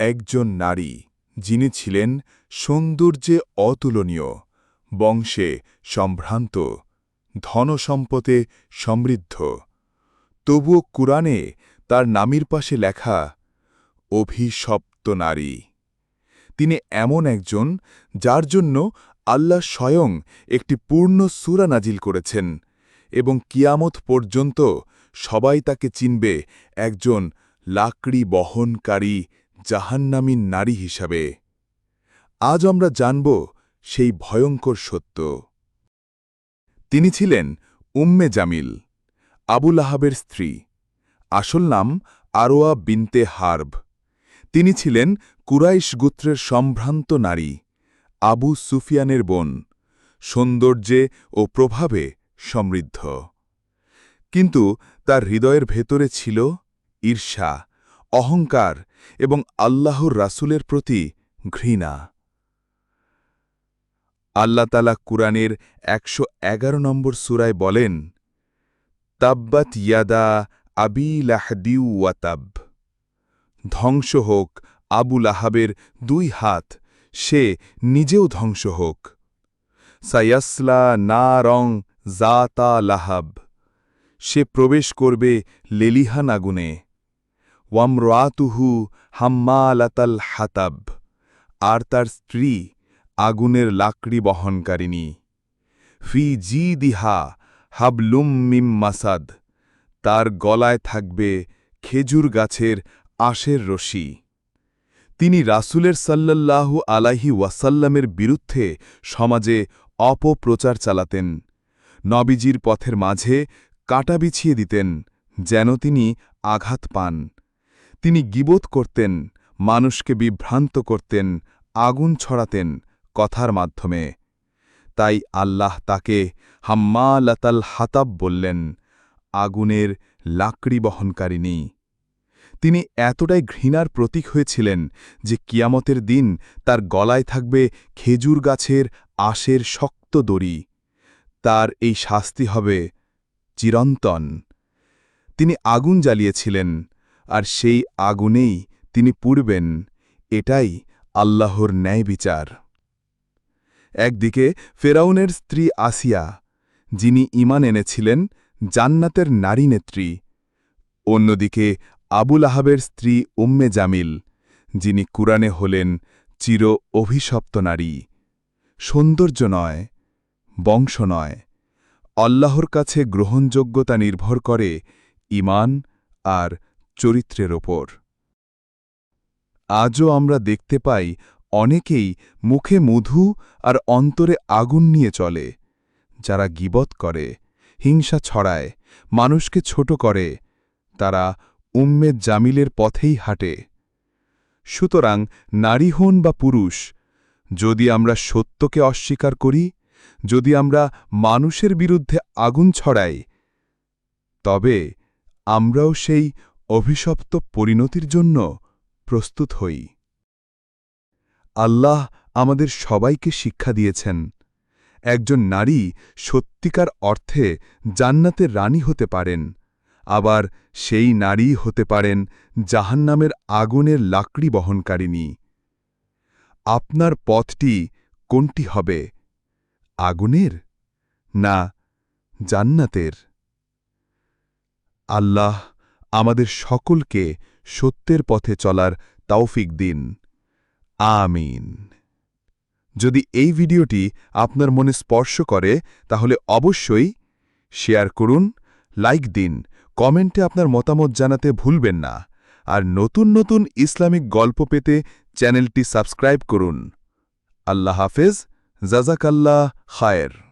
একজন নারী, যিনি ছিলেন সৌন্দর্যে অতুলনীয়, বংশে সম্ভ্রান্ত, ধনসম্পদে সমৃদ্ধ। তবুও কুরআনে তার নামের পাশে লেখা, অভিশপ্ত নারী। তিনি এমন একজন যার জন্য আল্লাহ স্বয়ং একটি পূর্ণ সুরা নাজিল করেছেন এবং কিয়ামত পর্যন্ত সবাই তাকে চিনবে একজন লাকড়ি বহনকারী জাহান্নামী নারী হিসাবে। আজ আমরা জানব সেই ভয়ঙ্কর সত্য। তিনি ছিলেন উম্মে জামিল আবুল আহাবের স্ত্রী। আসল নাম আরোয়া বিনতে হার্ব। তিনি ছিলেন কুরাইশ গোত্রের সম্ভ্রান্ত নারী, আবু সুফিয়ানের বোন, সৌন্দর্যে ও প্রভাবে সমৃদ্ধ। কিন্তু তার হৃদয়ের ভেতরে ছিল ঈর্ষা। অহংকার এবং আল্লাহর রাসূলের প্রতি ঘৃণা। আল্লাহ তালা কুরআনের একশো এগারো নম্বর সুরায় বলেন, তাব্বাত ইয়াদা আবি লাহদিউ ওয়াতাব ধ্বংস হোক আবুল আহাবের দুই হাত, সে নিজেও ধ্বংস হোক। সায়াসলা না রং জাতা লাহাব। সে প্রবেশ করবে লেলিহান আগুনে। ওয়ামরাতুহু হাম্মালাতাল হাতাব, আর তার স্ত্রী আগুনের লাকড়ি বহনকারিণী। ফি জি দিহা হাবলুম মিম মাসাদ, তার গলায় থাকবে খেজুর গাছের আশের রশি। তিনি রাসূলের সাল্লাল্লাহু আলাইহি ওয়াসাল্লামের বিরুদ্ধে সমাজে অপপ্রচার চালাতেন, নবীজির পথের মাঝে কাটা বিছিয়ে দিতেন, যেন তিনি আঘাত পান। তিনি গিবোধ করতেন, মানুষকে বিভ্রান্ত করতেন, আগুন ছড়াতেন কথার মাধ্যমে। তাই আল্লাহ তাকে হাম্মা হাম্মালাতাল হাতাব বললেন, আগুনের লাকড়ি বহনকারিণী। তিনি এতটাই ঘৃণার প্রতীক হয়েছিলেন যে কিয়ামতের দিন তার গলায় থাকবে খেজুর গাছের আশের শক্ত দড়ি। তার এই শাস্তি হবে চিরন্তন। তিনি আগুন জ্বালিয়েছিলেন আর সেই আগুনেই তিনি পুড়বেন, এটাই আল্লাহর ন্যায় বিচার একদিকে ফেরাউনের স্ত্রী আসিয়া, যিনি ইমান এনেছিলেন, জান্নাতের নারী নেত্রী। অন্যদিকে আবুল আহাবের স্ত্রী উম্মে জামিল, যিনি কুরআনে হলেন চির অভিশপ্ত নারী। সৌন্দর্য নয়, বংশ নয়, আল্লাহর কাছে গ্রহণযোগ্যতা নির্ভর করে ইমান আর চরিত্রের ওপর। আজও আমরা দেখতে পাই অনেকেই মুখে মধু আর অন্তরে আগুন নিয়ে চলে, যারা গিবত করে, হিংসা ছড়ায়, মানুষকে ছোট করে, তারা উম্মেদ জামিলের পথেই হাঁটে। সুতরাং নারী হন বা পুরুষ, যদি আমরা সত্যকে অস্বীকার করি, যদি আমরা মানুষের বিরুদ্ধে আগুন ছড়াই, তবে আমরাও সেই অভিশপ্ত পরিণতির জন্য প্রস্তুত হই। আল্লাহ আমাদের সবাইকে শিক্ষা দিয়েছেন। একজন নারী সত্যিকার অর্থে জান্নাতের রানী হতে পারেন, আবার সেই নারী হতে পারেন জাহান্নামের আগুনের লাকড়ি বহনকারিণী। আপনার পথটি কোনটি হবে, আগুনের না জান্নাতের? আল্লাহ আমাদের সকলকে সত্যের পথে চলার তাওফিক দিন। আমিন। যদি এই ভিডিওটি আপনার মনে স্পর্শ করে, তাহলে অবশ্যই শেয়ার করুন, লাইক দিন, কমেন্টে আপনার মতামত জানাতে ভুলবেন না। আর নতুন নতুন ইসলামিক গল্প পেতে চ্যানেলটি সাবস্ক্রাইব করুন। আল্লাহ হাফেজ, জাজাকাল্লাহ খায়ের।